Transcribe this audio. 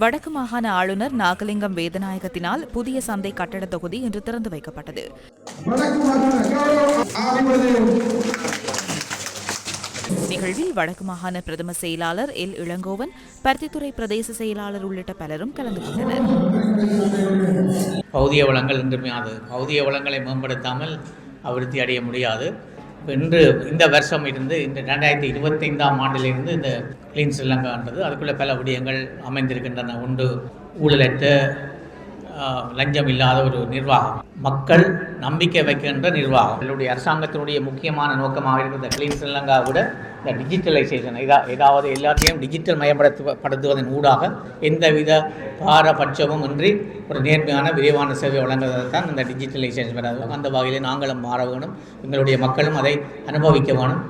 வடக்கு மாகாண ஆளுநர் நாகலிங்கம் வேதநாயகத்தினால் புதிய சந்தை கட்டட தொகுதி இன்று திறந்து வைக்கப்பட்டது. நிகழ்வில் வடக்கு மாகாண பிரதம செயலாளர் எல். இளங்கோவன் பருத்தித்துறை பிரதேச செயலாளர் உள்ளிட்ட பலரும் கலந்து கொண்டனர். பௌதிய வளங்கள் என்றுமே அது பௌதிய வளங்களை மேம்படுத்தாமல் அபிவிருத்தி அடைய முடியாது. இன்று இந்த வருஷம் இருந்து இந்த ரெண்டாயிரத்தி இருபத்தைந்தாம் ஆண்டிலிருந்து இந்த கிளீன் ஸ்ரீலங்கான்றது அதுக்குள்ளே பல விடயங்கள் அமைந்திருக்கின்றன. உண்டு ஊழலற்ற லஞ்சம் இல்லாத ஒரு நிர்வாகம். மக்கள் நம்பிக்கை வைக்கின்ற நிர்வாகம். என்னுடைய அரசாங்கத்தினுடைய முக்கியமான நோக்கமாக இருக்கிற கிளீன் ஸ்ரீலங்கா விட இந்த டிஜிட்டலைசேஷன். இதா ஏதாவது எல்லாத்தையும் டிஜிட்டல் மயப்படுத்துவதன் ஊடாக எந்தவித பாரபட்சமும் இன்றி ஒரு நேர்மையான விரைவான சேவை வழங்குவதற்கு தான் இந்த டிஜிட்டலைசேஷன் அந்த வகையில் நாங்களும் மாற வேணும். எங்களுடைய மக்களும் அதை அனுபவிக்க வேணும்.